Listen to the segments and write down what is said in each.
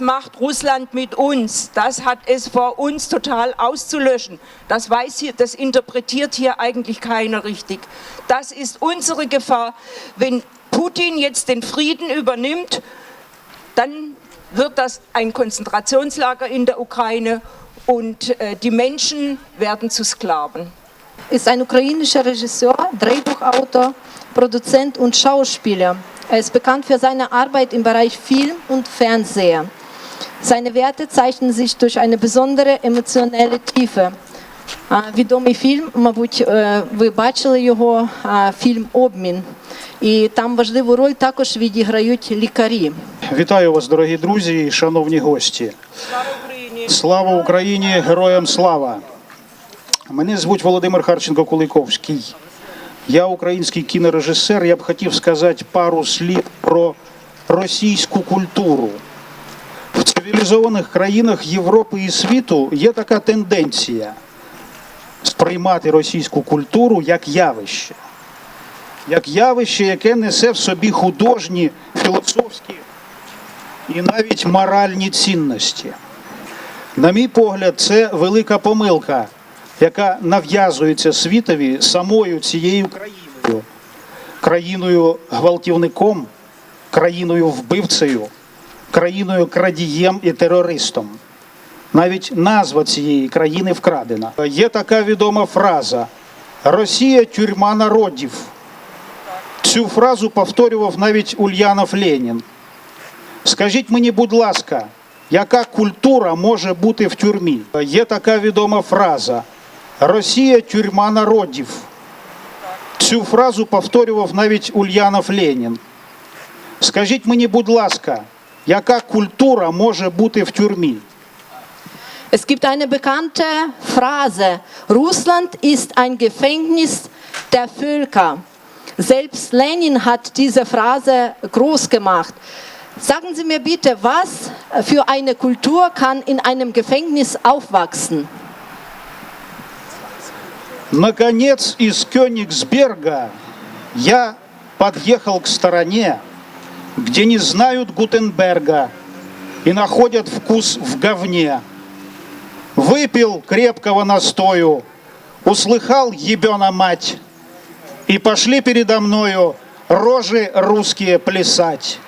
Macht Russland mit uns? Das hat es vor uns total auszulöschen. Das weiß hier, das interpretiert hier eigentlich keiner richtig. Das ist unsere Gefahr. Wenn Putin jetzt den Frieden übernimmt, dann wird das ein Konzentrationslager in der Ukraine und äh, die Menschen werden zu Sklaven. ist ein ukrainischer Regisseur, Drehbuchautor, Produzent und Schauspieler. Er ist bekannt für seine Arbeit im Bereich Film und Fernseher. Seine Werte zeichnen sich durch eine besondere emotionelle Tiefe. Відомий фільм, мабуть, е, ви бачили його фільм Обмін. І там важливу роль також відіграють лікарі. Вітаю вас, дорогі друзі і шановні гості. Слава Україні! Героям слава! Мене звуть Володимир Харченко Куликовський. Я український кінорежисер. Я б хотів сказати пару слів про російську культуру. Цивілізованих країнах Європи і світу є така тенденція сприймати російську культуру як явище. Як явище, яке несе в собі художні, філософські і навіть моральні цінності. На мій погляд, це велика помилка, яка нав'язується світові самою цією країною, країною гвалтівником, країною вбивцею, країною крадієм і терористом. Навіть назва цієї країни вкрадена. Є така відома фраза: Росія тюрма народів. Цю фразу повторював навіть Ульянов Ленін. Скажіть мені, будь ласка, яка культура може бути в тюрмі? Є така відома фраза: Росія тюрма народів. Цю фразу повторював навіть Ульянов Ленін. Скажіть мені, будь ласка, яка культура може бути в тюрмі? Es gibt eine bekannte Phrase, Russland ist ein Gefängnis der Völker. Selbst Lenin hat diese Phrase groß gemacht. Sagen Sie mir bitte, was für eine Kultur kann in einem Gefängnis aufwachsen? Наконец, из Кёнигсберга я подъехал к стороне, где не знают Гутенберга и находят вкус в говне. Выпил крепкого настою, услыхал ебена мать, и пошли передо мною рожи русские плясать.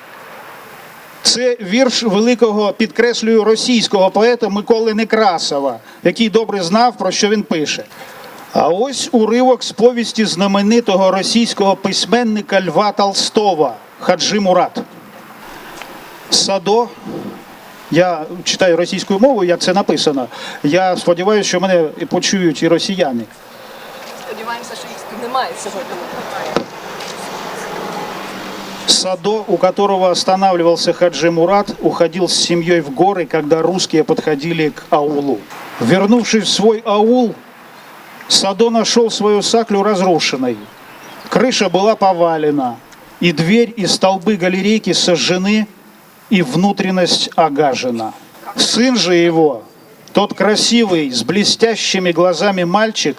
Це вірш великого, підкреслюю, російського поета Миколи Некрасова, який добре знав, про що він пише. А ось уривок з повісті знаменитого російського письменника Льва Толстого Хаджи Мурат. Садо. Я читаю російською мовою, як це написано. Я сподіваюся, що мене і почують і росіяни. Сподіваємося, що їх немає сьогодні. Садо, у которого останавливался Хаджи Мурат, уходил с семьей в горы, когда русские подходили к аулу. Вернувшись в свой аул, Садо нашел свою саклю разрушенной. Крыша была повалена, и дверь, и столбы галерейки сожжены, и внутренность огажена. Сын же его, тот красивый, с блестящими глазами мальчик,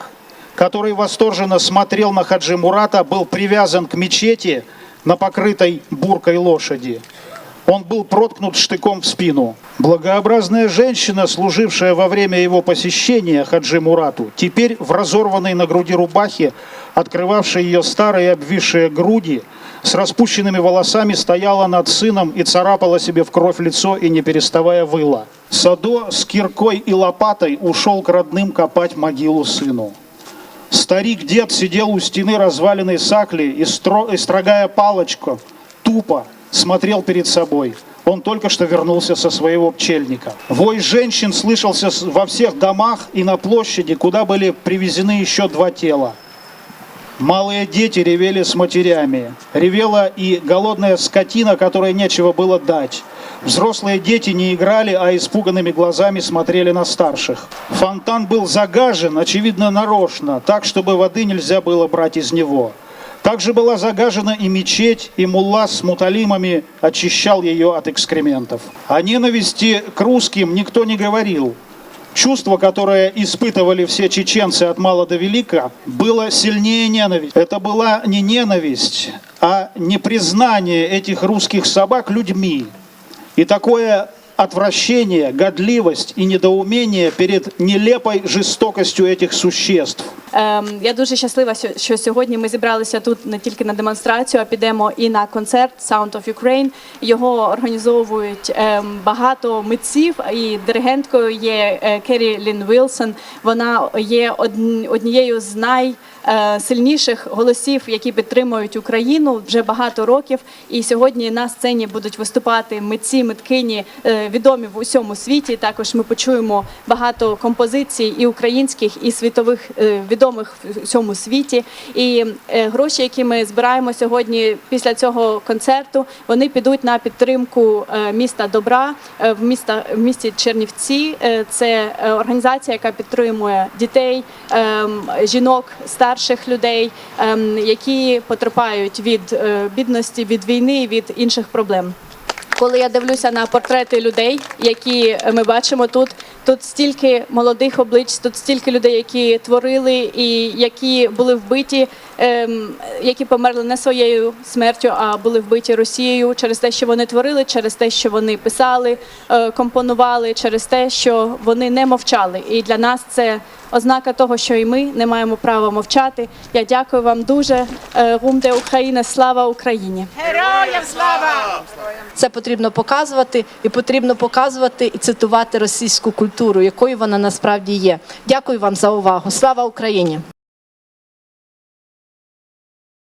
который восторженно смотрел на Хаджи Мурата, был привязан к мечети на покрытой буркой лошади. Он был проткнут штыком в спину. Благообразная женщина, служившая во время его посещения Хаджи Мурату, теперь в разорванной на груди рубахе, открывавшей ее старые обвисшие груди, с распущенными волосами стояла над сыном и царапала себе в кровь лицо и не переставая выла. Садо с киркой и лопатой ушел к родным копать могилу сыну. Старик-дед сидел у стены разваленной сакли и, стро... и строгая палочку, тупо смотрел перед собой. Он только что вернулся со своего пчельника. Вой женщин слышался во всех домах и на площади, куда были привезены еще два тела. Малые дети ревели с матерями. Ревела и голодная скотина, которой нечего было дать. Взрослые дети не играли, а испуганными глазами смотрели на старших. Фонтан был загажен, очевидно, нарочно, так, чтобы воды нельзя было брать из него. Также была загажена и мечеть, и мулла с муталимами очищал ее от экскрементов. О ненависти к русским никто не говорил. Чувство, которое испытывали все чеченцы от мала до велика, было сильнее ненависть. Это была не ненависть, а непризнание этих русских собак людьми. И такое отвращение, годливость и недоумение перед нелепой жестокостью этих существ. Ем, Я дуже щаслива, що- сьогодні ми зібралися тут не тільки на демонстрацію, а підемо і на концерт Sound of Ukraine. Його організовують ем, багато митців, і диригенткою є е, Керрі Лін Вілсон. Вона є одн- однією з найсильніших голосів, які підтримують Україну вже багато років. І сьогодні на сцені будуть виступати митці, миткині е, відомі в усьому світі. Також ми почуємо багато композицій і українських, і світових е, відомих в усьому світі. І е, гроші, які ми збираємо сьогодні після цього концерту, вони підуть на підтримку е, міста добра е, в міста в місті Чернівці. Це організація, яка підтримує дітей, ем, жінок, старших людей, ем, які потерпають від бідності, від війни, від інших проблем. Коли я дивлюся на портрети людей, які ми бачимо тут, тут стільки молодих облич, тут стільки людей, які творили і які були вбиті, ем, які померли не своєю смертю, а були вбиті Росією через те, що вони творили, через те, що вони писали, е, компонували, через те, що вони не мовчали. І для нас це ознака того, що і ми не маємо права мовчати. Я дякую вам дуже. Е, Гумде Україна, слава Україні! Героям слава! Це потрібно показувати, і потрібно показувати і цитувати російську культуру, якою вона насправді є. Дякую вам за увагу. Слава Україні!